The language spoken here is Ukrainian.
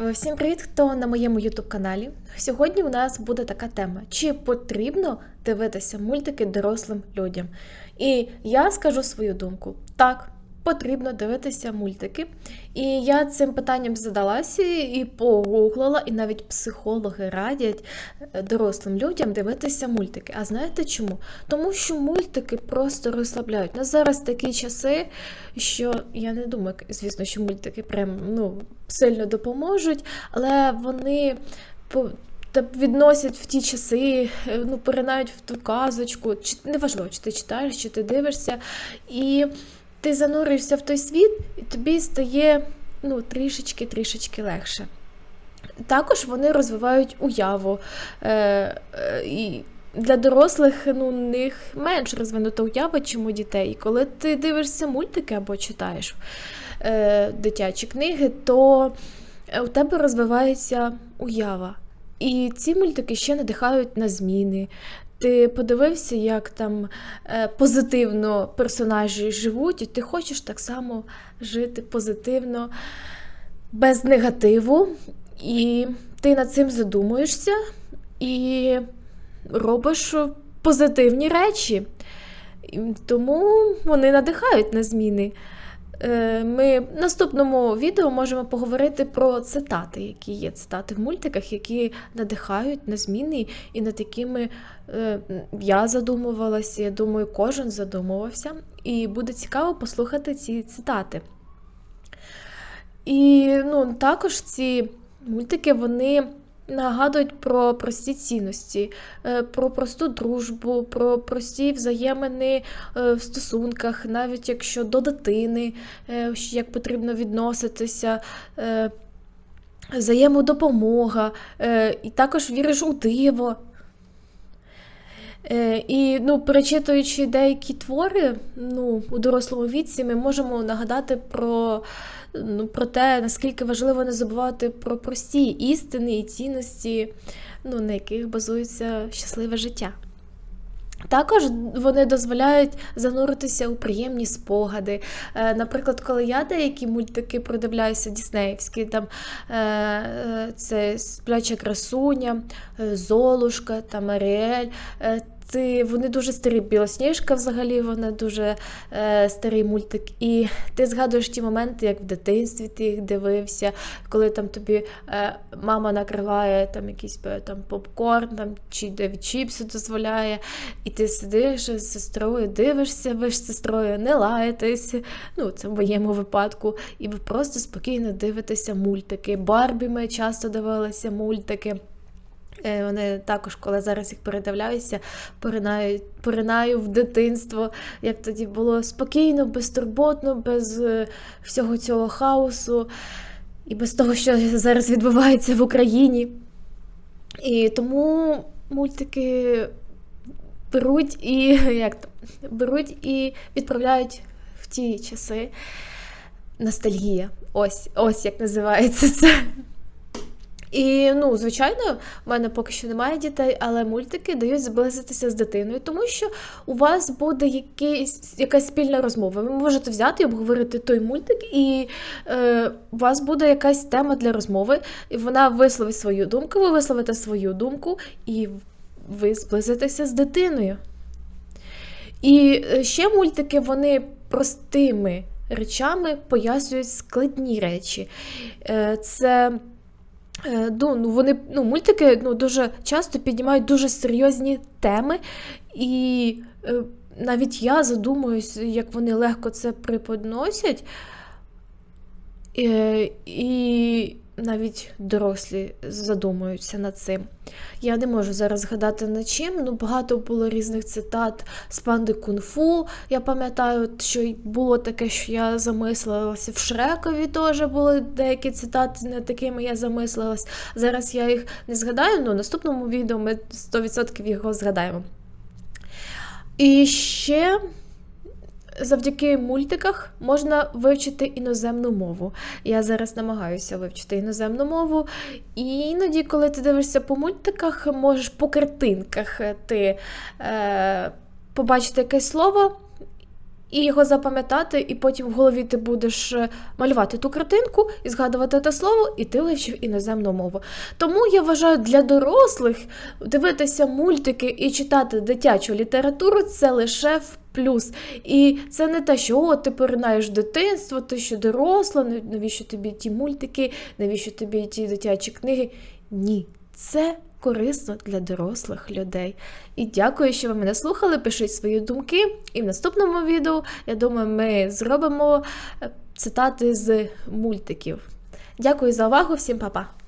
Е, Всім привіт, хто на моєму youtube каналі. Сьогодні у нас буде така тема: чи потрібно дивитися мультики дорослим людям? І я скажу свою думку: так, потрібно дивитися мультики. І я цим питанням задалася і погуглила, і навіть психологи радять е, дорослим людям дивитися мультики. А знаєте чому? Тому що мультики просто розслабляють. На зараз такі часи, що я не думаю, звісно, що мультики прям ну, сильно допоможуть, але вони та відносять в ті часи, е, ну, поринають в ту казочку. Чи неважливо, чи ти читаєш, чи ти дивишся, і ти занурюєшся в той світ, і тобі стає ну, трішечки-трішечки легше. Також вони розвивають уяву. Е, е, і для дорослих ну, у них менш розвинута уява, чим у дітей. Коли ти дивишся мультики або читаєш е, дитячі книги, то е, у тебе розвивається уява. І ці мультики ще надихають на зміни. Ти подивився, як там е, позитивно персонажі живуть, і ти хочеш так само жити позитивно, без негативу. І ти над цим задумуєшся і робиш позитивні речі. Тому вони надихають на зміни. Е, Ми в наступному відео можемо поговорити про цитати, які є цитати в мультиках, які надихають на зміни, і над якими е, я задумувалася, я думаю, кожен задумувався. І буде цікаво послухати ці цитати. І ну, також ці мультики вони нагадують про прості цінності, е, про просту дружбу, про прості взаємини е, в стосунках, навіть якщо до дитини, е, як потрібно відноситися. Взаємодопомога, і також віриш у диво. Е, І ну, перечитуючи деякі твори ну, у дорослому віці, ми можемо нагадати про, ну, про те, наскільки важливо не забувати про прості істини і цінності, ну, на яких базується щасливе життя. Також вони дозволяють зануритися у приємні спогади. Е, Наприклад, коли я деякі мультики продивляюся, діснеївські, там е, е, це Спляча красуня, Золушка, там Аріель. Ти, вони дуже старі. Білосніжка взагалі, вона дуже е, старий мультик. І ти згадуєш ті моменти, як в дитинстві ти їх дивився, коли там тобі е, мама накриває там якийсь е, там попкорн, там чи де чіпси дозволяє, і ти сидиш з сестрою, дивишся, ви ж з сестрою не лаєтесь. Ну, це в моєму випадку. І ви просто спокійно дивитеся мультики. Барбі ми часто дивилися мультики. Е, Вони також, коли зараз їх передивляюся, поринаю, поринаю в дитинство, як тоді було спокійно, безтурботно, без е, всього цього хаосу і без того, що зараз відбувається в Україні. І тому мультики беруть і як там, беруть і відправляють в ті часи. Ностальгія. Ось, ось як називається це. І, ну, звичайно, в мене поки що немає дітей, але мультики дають зблизитися з дитиною, тому що у вас буде якийсь, якась спільна розмова. Ви можете взяти і обговорити той мультик, і е, у вас буде якась тема для розмови, і вона висловить свою думку, ви висловите свою думку, і ви зблизитеся з дитиною. І е, ще мультики вони простими речами пояснюють складні речі. Е, Це Ну, ну, вони, ну, мультики ну, дуже часто піднімають дуже серйозні теми, і е, навіть я задумуюсь, як вони легко це преподносять. Е, і навіть дорослі задумуються над цим. Я не можу зараз згадати над чим. Ну, багато було різних цитат з панди кунг-фу. Я пам'ятаю, що було таке, що я замислилася. В Шрекові теж були деякі цитати, над такими я замислилась. Зараз я їх не згадаю, але в наступному відео ми 100% його згадаємо. І ще завдяки мультиках можна вивчити іноземну мову. Я зараз намагаюся вивчити іноземну мову. І іноді, коли ти дивишся по мультиках, можеш по картинках ти е, побачити якесь слово. і його запам'ятати, і потім в голові ти будеш е, малювати ту картинку і згадувати те слово, і ти вивчив іноземну мову. Тому я вважаю, для дорослих дивитися мультики і читати дитячу літературу це лише в плюс. І це не те, що о, ти поринаєш дитинство, ти ще доросла, навіщо тобі ті мультики, навіщо тобі ті дитячі книги. Ні, це корисно для дорослих людей. І дякую, що ви мене слухали. Пишіть свої думки. І в наступному відео, я думаю, ми зробимо е, цитати з мультиків. Дякую за увагу, всім па-па!